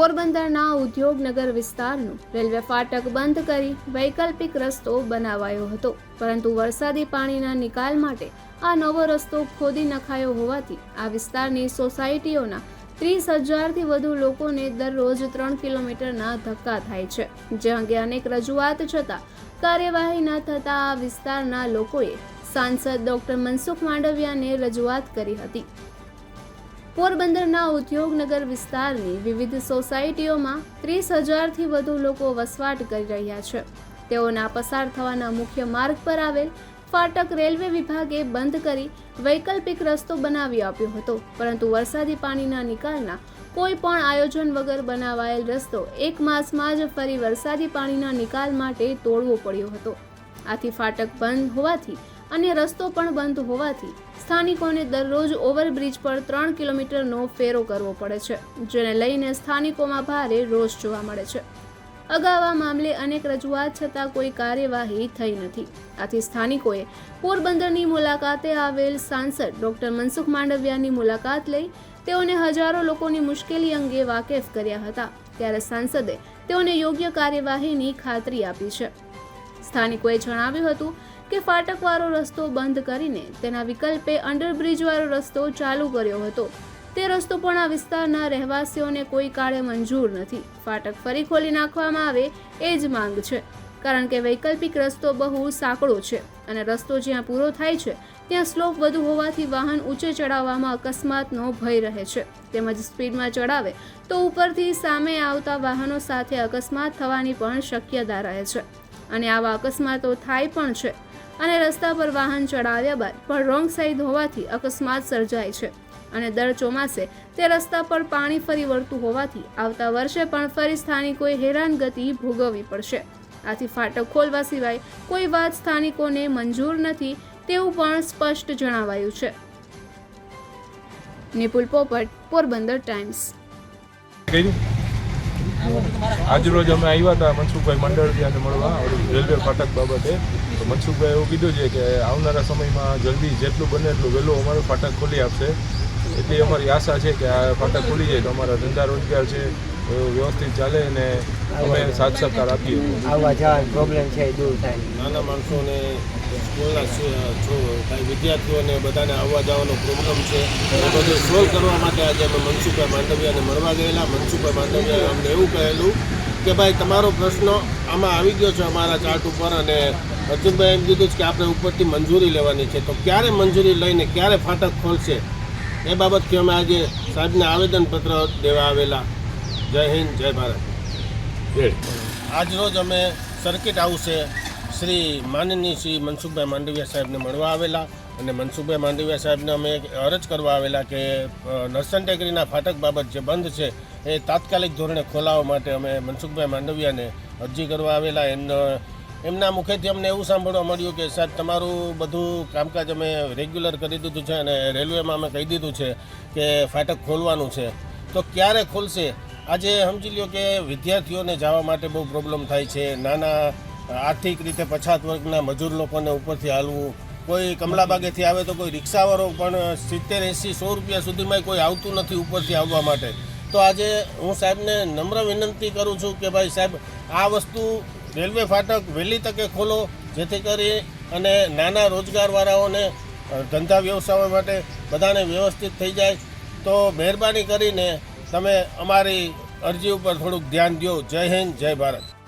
પોરબંદરના ઉદ્યોગનગર વિસ્તારનું રેલવે ફાટક બંધ કરી વૈકલ્પિક રસ્તો બનાવાયો હતો. પરંતુ વરસાદી પાણીના નિકાલ માટે આ નવો રસ્તો ખોદી નખાયો હોવાથી આ વિસ્તારની સોસાયટીઓના ત્રીસ હજારથી વધુ લોકોને દરરોજ ત્રણ કિલોમીટરના ધક્કા થાય છે. જે અંગે અનેક રજૂઆત છતાં કાર્યવાહી ન થતાં આ વિસ્તારના લોકોએ સાંસદ ડોક્ટર મનસુખ માંડવિયાને રજૂઆત કરી હતી. પોરબંદરના ઉદ્યોગનગર વિસ્તારની વિવિધ સોસાયટીઓમાં ત્રીસ હજારથી વધુ લોકો વસવાટ કરી રહ્યા છે. તેઓના પસાર થવાના મુખ્ય માર્ગ પર આવેલ ફાટક રેલવે વિભાગે બંધ કરી વૈકલ્પિક રસ્તો બનાવી આપ્યો હતો. પરંતુ વરસાદી પાણીના નિકાલના કોઈ પણ આયોજન વગર બનાવાયેલ રસ્તો એક માસમાં જ ફરી વરસાદી પાણીના નિકાલ માટે તોડવો પડ્યો હતો. આથી ફાટક બંધ હોવાથી અને રસ્તો પણ બંધ હોવાથી સ્થાનિકોને દરરોજ ઓવરબ્રિજ પર ત્રણ કિલોમીટરનો ફેરો કરવો પડે છે, જેને લઈને સ્થાનિકોમાં ભારે રોષ જોવા મળે છે. અગાઉ આ મામલે અનેક રજૂઆત છતાં કોઈ કાર્યવાહી થઈ નથી. આથી સ્થાનિકોએ પોરબંદરની મુલાકાતે આવેલ સાંસદ ડોક્ટર મનસુખ માંડવિયાની મુલાકાત લઈ તેઓને હજારો લોકોની મુશ્કેલી અંગે વાકેફ કર્યા હતા. ત્યારે સાંસદે તેઓને યોગ્ય કાર્યવાહીની ખાતરી આપી છે. સ્થાનિકોએ જણાવ્યું હતું કે ફાટકવાળો રસ્તો બંધ કરીને તેના વિકલ્પે અંડરબ્રિજવાળો રસ્તો ચાલુ કર્યો હતો. તે રસ્તો પણ આ વિસ્તારના રહેવાસીઓને કોઈ કાળે મંજૂર નથી. ફાટક ફરી ખોલી નાખવામાં આવે એ જ માંગ છે. કારણ કે વૈકલ્પિક રસ્તો બહુ સાંકડો છે અને રસ્તો જ્યાં પૂરો થાય છે, ત્યાં સ્લોપ વધુ હોવાથી વાહન ઊંચે ચડાવવામાં અકસ્માતનો ભય રહે છે. તેમજ સ્પીડમાં ચડાવે તો ઉપરથી સામે આવતા વાહનો સાથે અકસ્માત થવાની પણ શક્યતા રહે છે. અને આવા અકસ્માતો થાય પણ છે. અને રસ્તા પર વાહન ચડાવ્યા બાદ પણ રોંગ સાઈડ હોવાથી અકસ્માત સર્જાય છે. અને દર ચોમાસે તે રસ્તા પર પાણી ફરી વળતું હોવાથી આવતા વર્ષે પણ ફરી સ્થાનિકોએ હેરાનગતિ ભોગવવી પડશે. આથી ફાટક ખોલવા સિવાય કોઈ વાત સ્થાનિકોને મંજૂર નથી તેવું પણ સ્પષ્ટ જણાવાયું છે. નિપુલ પોપટ, પોરબંદર ટાઈમ્સ. આજરોજ અમે આવ્યા હતા મનસુખભાઈ મંડળિયાને મળવા રેલવે ફાટક બાબતે. તો મનસુખભાઈ એવું કીધું છે કે આવનારા સમયમાં જલ્દી જેટલું બને એટલું વહેલું અમારું ફાટક ખોલી આપશે. એટલી અમારી આશા છે કે આ ફાટક ખુલી જાય તો અમારા ધંધા રોજગાર છે વ્યવસ્થિત ચાલે અને અમે સાથ સહકાર આપીએ. આવવા જવાનો પ્રોબ્લેમ છે દૂર થાય. નાના માણસોને સ્કૂલના વિદ્યાર્થીઓને બધાને આવવા જવાનો પ્રોબ્લેમ છે. એ બધું સોલ્વ કરવા માટે આજે અમે મનસુખભાઈ માંડવિયાને મળવા ગયેલા. મનસુખભાઈ માંડવિયાએ અમને એવું કહેલું કે ભાઈ તમારો પ્રશ્ન આમાં આવી ગયો છે અમારા ચાર્ટ ઉપર અને અર્જુનભાઈ એમ કીધું છે કે આપણે ઉપરથી મંજૂરી લેવાની છે. તો ક્યારે મંજૂરી લઈને ક્યારે ફાટક ખોલશે? એ બાબતથી અમે આજે સાહેબને આવેદનપત્ર દેવા આવેલા. જય હિન્દ જય ભારત. આજરોજ અમે સર્કિટ હાઉસે શ્રી માનની શ્રી મનસુખભાઈ માંડવિયા સાહેબને મળવા આવેલા અને મનસુખભાઈ માંડવિયા સાહેબને અમે અરજ કરવા આવેલા કે નરસન ટેકરીના ફાટક બાબત જે બંધ છે એ તાત્કાલિક ધોરણે ખોલાવવા માટે અમે મનસુખભાઈ માંડવિયાને અરજી કરવા આવેલા. એમનો એમના મુખેથી અમને એવું સાંભળવા મળ્યું કે, સાહેબ, તમારું બધું કામકાજ અમે રેગ્યુલર કરી દીધું છે અને રેલવેમાં અમે કહી દીધું છે કે ફાટક ખોલવાનું છે. તો ક્યારે ખોલશે? આજે સમજી લ્યો કે વિદ્યાર્થીઓને જવા માટે બહુ પ્રોબ્લેમ થાય છે. નાના આર્થિક રીતે પછાત વર્ગના મજૂર લોકોને ઉપરથી હાલવું, કોઈ કમલાબાગેથી આવે તો કોઈ રિક્ષાવાળો પણ સિત્તેર, એંસી, સો રૂપિયા સુધીમાં કોઈ આવતું નથી ઉપરથી આવવા માટે. તો આજે હું સાહેબને નમ્ર વિનંતી કરું છું કે ભાઈ સાહેબ, આ વસ્તુ રેલવે ફાટક વહેલી તકે ખોલો, જેથી કરી અને નાના રોજગારવાળાઓને ધંધા વ્યવસાયો માટે બધાને વ્યવસ્થિત થઈ જાય. તો મહેરબાની કરીને તમે અમારી અરજી ઉપર થોડુંક ધ્યાન દો જય હિન્દ, જય ભારત.